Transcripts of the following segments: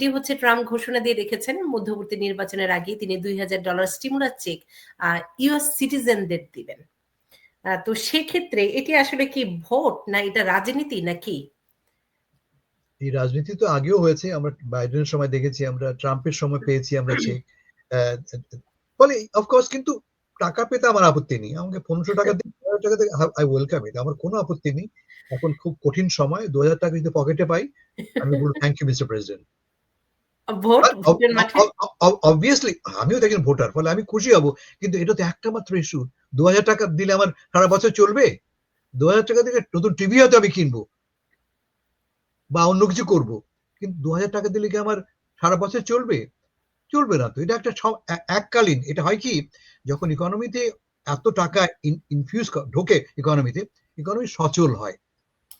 এটি হচ্ছে ট্রাম্প ঘোষণা দিয়ে রেখেছেন মধ্যবর্তী নির্বাচনের আগে তিনি দুই হাজার ডলার স্টিমুলার চেক ইউএস সিটিজেনদের দিবেন। তো সেক্ষেত্রে এটি আসলে কি ভোট না এটা রাজনীতি নাকি? এই রাজনীতি তো আগেও হয়েছে আমরা বাইডেনের সময় দেখেছি আমরা ট্রাম্পের সময় পেয়েছি আমরা চেক ফলে অফকোর্স কিন্তু টাকা পেতে আমার আপত্তি নেই আমাকে পনেরোশো টাকা দিয়ে টাকা থেকে আই ওয়েলকাম ইট আমার কোনো আপত্তি নেই। এখন খুব কঠিন সময় দু হাজার টাকা যদি পকেটে পাই আমি বলব thank you Mr president obviously আমিও দেখেন ভোটার ফলে আমি খুশি হব। কিন্তু এটা তো একটা মাত্র ইস্যু দু হাজার টাকা দিলে আমার সারা বছর চলবে? দু হাজার টাকা দিলে নতুন টিভি হয়তো আমি কিনবো। বা অন্য কিছু করব। কিন্তু দু হাজার টাকা দিলে কি আমার সারা বছর চলবে? চলবে না তো। এটা একটা এককালীন। এটা হয় কি? যখন ইকোনমিতে এত টাকা ইনফিউজ ঢোকে ইকোনমিতে ইকোনমি সচল হয়।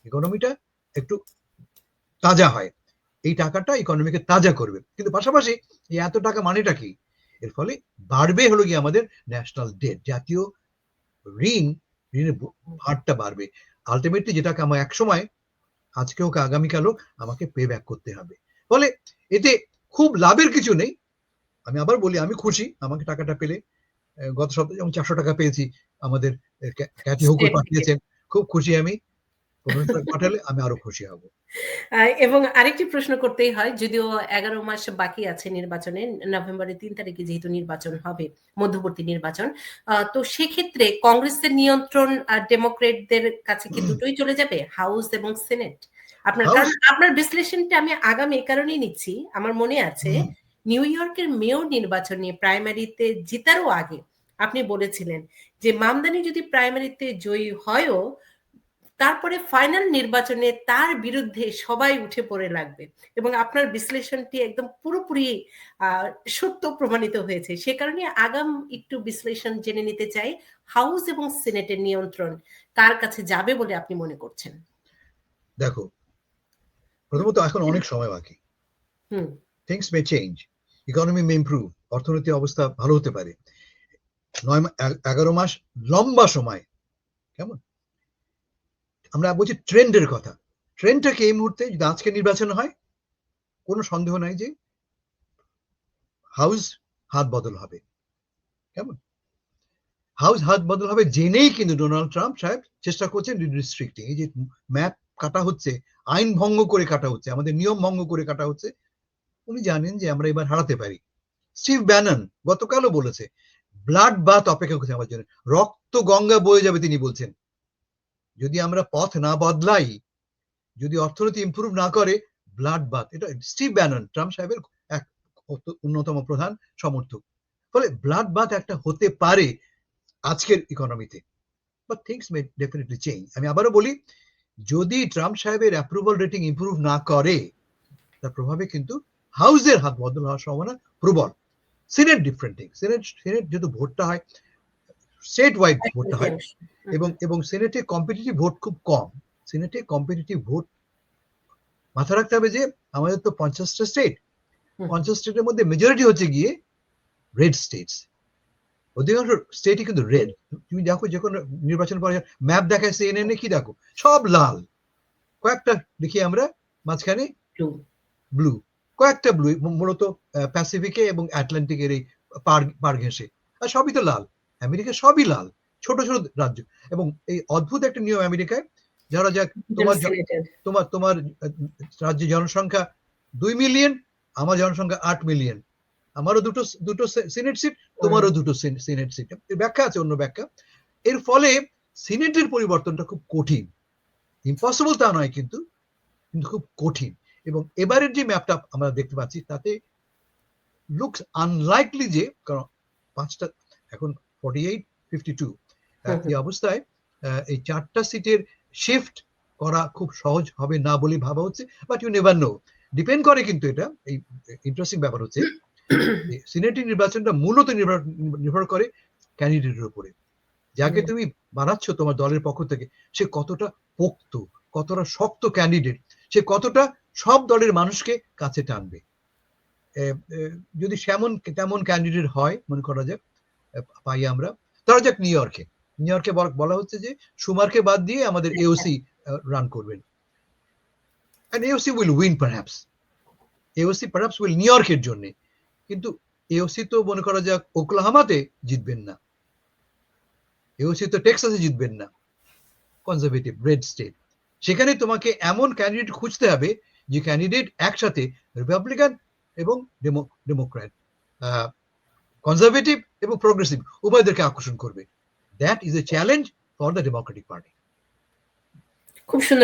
ইকোনমিটা একটু তাজা হয়। এই টাকাটা ইকোনমিকে তাজা করবে। কিন্তু পাশাপাশি এই এত টাকা মানেটা কি? এর ফলে বাড়বে হলো গিয়ে আমাদের ন্যাশনাল ডেট জাতীয় ঋণ ঋণের হারটা বাড়বে। আলটিমেটলি যেটাকে আমার একসময় আজকে হোক আগামীকালও আমাকে পে ব্যাক করতে হবে। ফলে এতে খুব লাভের কিছু নেই। আমি আবার বলি আমি খুশি আমাকে টাকাটা পেলে গত সপ্তাহে যেমন চারশো টাকা পেয়েছি আমাদের ক্যাটি হুকুর পাঠিয়েছেন। খুব খুশি আমি। পাঠালে আমি আরও খুশি হব। এবং আরেকটি প্রশ্ন করতেই হয় যদিও এগারো মাস বাকি আছে নির্বাচনে নভেম্বরের তিন তারিখে যেহেতু নির্বাচন হবে মধ্যবর্তী নির্বাচন তো সেক্ষেত্রে কংগ্রেসের নিয়ন্ত্রণ ডেমোক্রেটদের কাছে কি দুটোই চলে যাবে হাউস এবং সেনেট? আপনার কারণ আপনার বিশ্লেষণটা আমি আগামী এই কারণেই নিচ্ছি আমার মনে আছে নিউ ইয়র্কের মেয়র নির্বাচনে প্রাইমারিতে জেতারও আগে আপনি বলেছিলেন যে মামদানি যদি প্রাইমারিতে জয়ী হয়ও তারপরে ফাইনাল নির্বাচনে তার বিরুদ্ধে সবাই উঠে পড়ে লাগবে। এবং আপনার বিশ্লেষণটি একদম পুরোপুরি সত্য প্রমাণিত হয়েছে। সে কারণে আগাম একটু বিশ্লেষণ জেনে নিতে চাই হাউস এবং সিনেটের নিয়ন্ত্রণ কার কাছে যাবে বলে আপনি মনে করছেন? দেখো প্রথমত এখন অনেক সময় বাকি। Things may change economy may improve অর্থনৈতিক অবস্থা ভালো হতে পারে। নয় এগারো মাস লম্বা সময় কেমন? আমরা বলছি ট্রেন্ডের কথা। ট্রেন্ডটাকে এই মুহূর্তে যদি আজকে নির্বাচন হয়? কোনো সন্দেহ নাই যে হাউস হাত বদল হবে। কেমন? হাউস হাত বদল হবে জেনেই কিন্তু ডোনাল্ড ট্রাম্প সাহেব চেষ্টা করছেন রিস্ট্রিক্টিং এই যে ম্যাপ কাটা হচ্ছে, আইন ভঙ্গ করে কাটা হচ্ছে, আমাদের নিয়ম ভঙ্গ করে কাটা হচ্ছে, উনি জানেন যে আমরা এবার হারাতে পারি। স্টিভ ব্যানন গতকালও বলেছে, ব্লাড বাথ অপেক্ষা করছে আমার জন্য। রক্ত গঙ্গা বয়ে যাবে, তিনি বলছেন। যদি আমরা পথ না বদলাই, যদি অর্থনীতি ইম্প্রুভ না করে ব্লাড বাথ এটা স্টিভ ব্যানন, ট্রাম্প সাহেবের এক অন্যতম প্রধান সমর্থক। ফলে ব্লাড বাথ একটা হতে পারে আজকের ইকোনমিতে but things may definitely change আমি আবারও বলি, যদি ট্রাম্প সাহেবের অ্যাপ্রুভাল রেটিং ইম্প্রুভ না করে, তার প্রভাবে কিন্তু হাউসের হাত বদল হওয়ার সম্ভাবনা প্রবল। সিনেট ডিফারেন্ট সিনেট সিনেট যেহেতু ভোটটা হয় স্টেট ওয়াইড ভোটটা হয় এবং এবং সিনেটে কম্পিটিটিভ ভোট খুব কম। সিনেটে কম্পিটিটিভ ভোট মাথা রাখতে হবে যে আমাদের তো পঞ্চাশটা স্টেট পঞ্চাশ স্টেটের মধ্যে মেজরিটি হচ্ছে গিয়ে রেড স্টেটস অধিকাংশ স্টেটই কিন্তু রেড তুমি দেখো যে কোনো নির্বাচন পরে ম্যাপ দেখায় সিএনএন কি দেখো? সব লাল। কয়েকটা দেখি আমরা মাঝখানে ব্লু কয়েকটা ব্লু মূলত প্যাসিফিকে এবং আটলান্টিকের এই পার পার ঘেঁষে। আর সবই তো লাল। আমেরিকা সবই লাল ছোট ছোট রাজ্য। এবং এই অদ্ভুত একটা নিয়ম আমেরিকায় যারা যাক তোমার তোমার তোমার রাজ্যে জনসংখ্যা দুই মিলিয়ন আমার জনসংখ্যা আট মিলিয়ন আমারও দুটো দুটো সিনেট সিট তোমারও দুটো সিনেট সিট। ব্যাখ্যা আছে অন্য ব্যাখ্যা। এর ফলে সিনেটের পরিবর্তনটা খুব কঠিন। ইম্পসিবল তা নয় কিন্তু কিন্তু খুব কঠিন। এবং এবারের যে ম্যাপটা আমরা দেখতে পাচ্ছি তাতে লুকস আনলাইকলি যে কারণ পাঁচটা এখন ফর্টি এইট ফিফটি টু এই অবস্থায় এই চারটা সিটের শিফট করা খুব সহজ হবে না বলে ভাবা হচ্ছে but you never know depend করে কিন্তু এটা এই ইন্টারেস্টিং ব্যাপার হচ্ছে সিনেটের নির্বাচনটা মূলত নির্ভর করে ক্যান্ডিডেটের উপরে। যাকে তুমি বানাচ্ছ তোমার দলের পক্ষ থেকে সে কতটা পোক্ত কতটা শক্ত ক্যান্ডিডেট সে কতটা সব দলের মানুষকে কাছে টানবে। যদি সেমন তেমন ক্যান্ডিডেট হয় মনে করা যাক পাই আমরা। ধরা যাক নিউ ইয়র্কে নিউ ইয়র্কে বলা হচ্ছে যে সুমারকে বাদ দিয়ে আমাদের এওসি রান করবেন। And AOC will win perhaps. AOC perhaps will new ইয়র্কের জন্য। কিন্তু এওসি তো মনে করা যাক ওকলাহামাতে জিতবেন না। এওসি তো টেক্সাসে জিতবেন না। কনজারভেটিভ রেড স্টেট সেখানে তোমাকে এমন ক্যান্ডিডেট খুঁজতে হবে যে ক্যান্ডিডেট একসাথে রিপাবলিকান এবং ডেমোক্র্যাট কনজারভেটিভ এবং প্রোগ্রেসিভ উভয়দেরকে আকর্ষণ করবে। That is a challenge for the Democratic party খুব সুন্দর